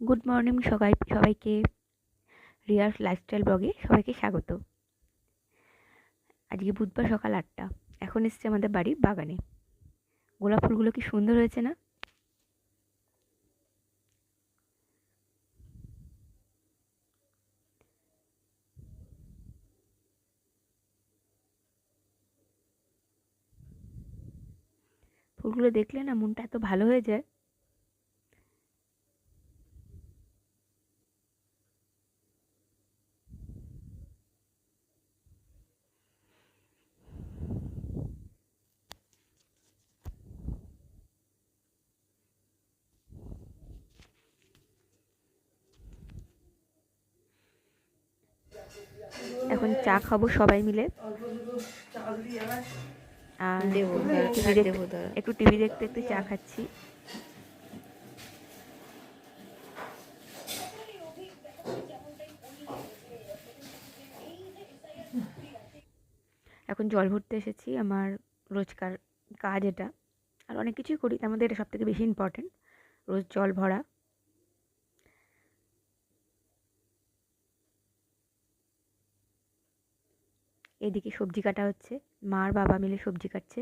Good morning সবাই, সবাইকে রিয়ার lifestyle ব্লগে সবাইকে স্বাগত। আজকে বুধবার সকাল আটটা, এখন এসছে আমাদের বাড়ির বাগানে। গোলাপ ফুলগুলো কি সুন্দর হয়েছে না? ফুলগুলো দেখলে না মনটা এত ভালো হয়ে যায়। এখন চা খাব সবাই মিলে। আর একটু টিভি দেখতে- একটু দেখতে চা খাচ্ছি। এখন জল ভরতে এসেছি আমার রোজকার কাজ এটা। আর অনেক কিছুই করি তার মধ্যে এটা সব থেকে বেশি ইম্পর্টেন্ট রোজ জল ভরা। এদিকে সবজি কাটা হচ্ছে। মা আর বাবা মিলে সবজি কাটছে।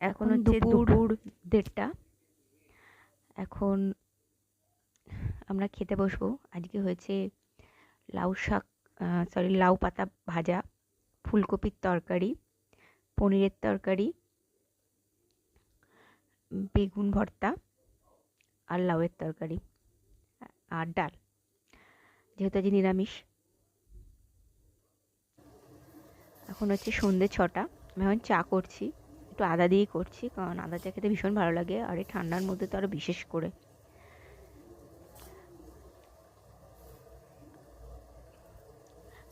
এখন হচ্ছে দুপুর দেড়টা। এখন আমরা খেতে বসবো। আজকে হয়েছে লাউ শাক। সরি লাউ পাতা ভাজা, ফুলকপির তরকারি, পনিরের তরকারি, বেগুন ভর্তা আর লাউয়ের তরকারি আর ডাল, যেহেতু আজ নিরামিষ। এখন হচ্ছে সন্ধে ছটা, আমি এখন চা করছি, একটু আদা দিয়েই করছি, কারণ আদা চা খেতে ভীষণ ভালো লাগে, আর এই ঠান্ডার মধ্যে তো আরও বিশেষ করে।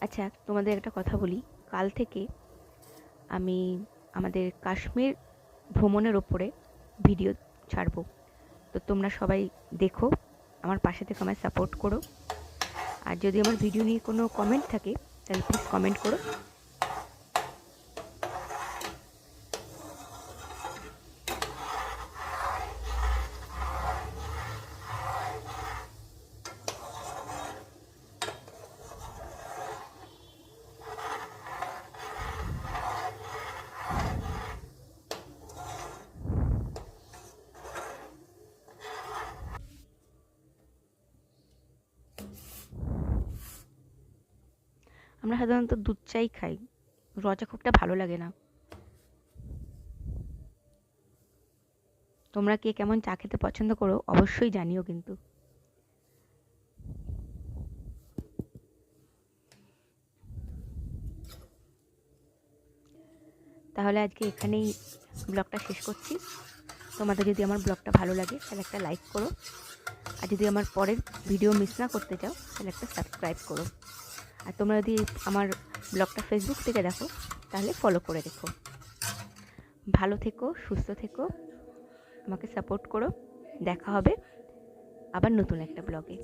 আচ্ছা তোমাদের একটা কথা বলি। কাল থেকে আমি আমাদের কাশ্মীর ভ্রমণের ওপরে ভিডিও ছাড়ব। তো তোমরা সবাই দেখো, আমার পাশে থেকে আমায় সাপোর্ট করো। আর যদি আমার ভিডিও নিয়ে কোনো কমেন্ট থাকে, তাহলে প্লিজ কমেন্ট করো। আমরা সাধারণত দুধ চাই খাই। র চা খুব একটা ভালো লাগে না। তোমরা কে কেমন চা খেতে পছন্দ করো অবশ্যই জানিও কিন্তু। তাহলে আজকে এখানেই ব্লগটা শেষ করছি। তোমাদের যদি আমার ব্লগটা ভালো লাগে, তাহলে একটা লাইক করো। আর যদি আমার পরের ভিডিও মিস না করতে চাও, তাহলে একটা সাবস্ক্রাইব করো। আর তোমরা যদি আমার ব্লগটা ফেসবুক থেকে দেখো, তাহলে ফলো করে দেখো ভালো থেকো, সুস্থ থেকো, আমাকে সাপোর্ট করো। দেখা হবে আবার নতুন একটা ব্লগে।